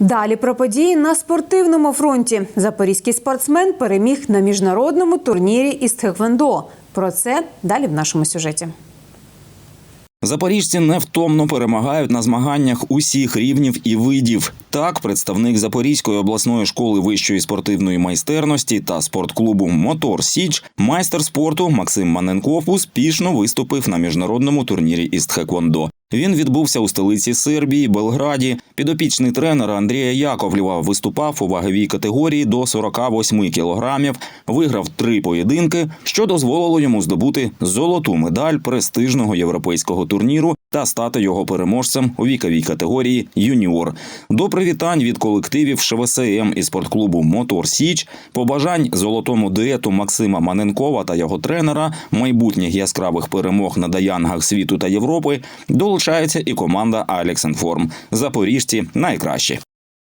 Далі про події на спортивному фронті. Запорізький спортсмен переміг на міжнародному турнірі із Тхеквондо. Про це далі в нашому сюжеті. Запоріжці невтомно перемагають на змаганнях усіх рівнів і видів. Так, представник Запорізької обласної школи вищої спортивної майстерності та спортклубу Мотор Січ, майстер спорту Максим Маненков успішно виступив на міжнародному турнірі із Тхеквондо. Він відбувся у столиці Сербії, Белграді. Підопічний тренера Андрія Яковлєва виступав у ваговій категорії до 48 кілограмів, виграв три поєдинки, що дозволило йому здобути золоту медаль престижного європейського турніру та стати його переможцем у віковій категорії юніор. До привітань від колективів ШВСМ і спортклубу Мотор Січ, побажань золотому дуету Максима Маненкова та його тренера, майбутніх яскравих перемог на даянгах світу та Європи долучається і команда Алекс. Запоріжці найкращі.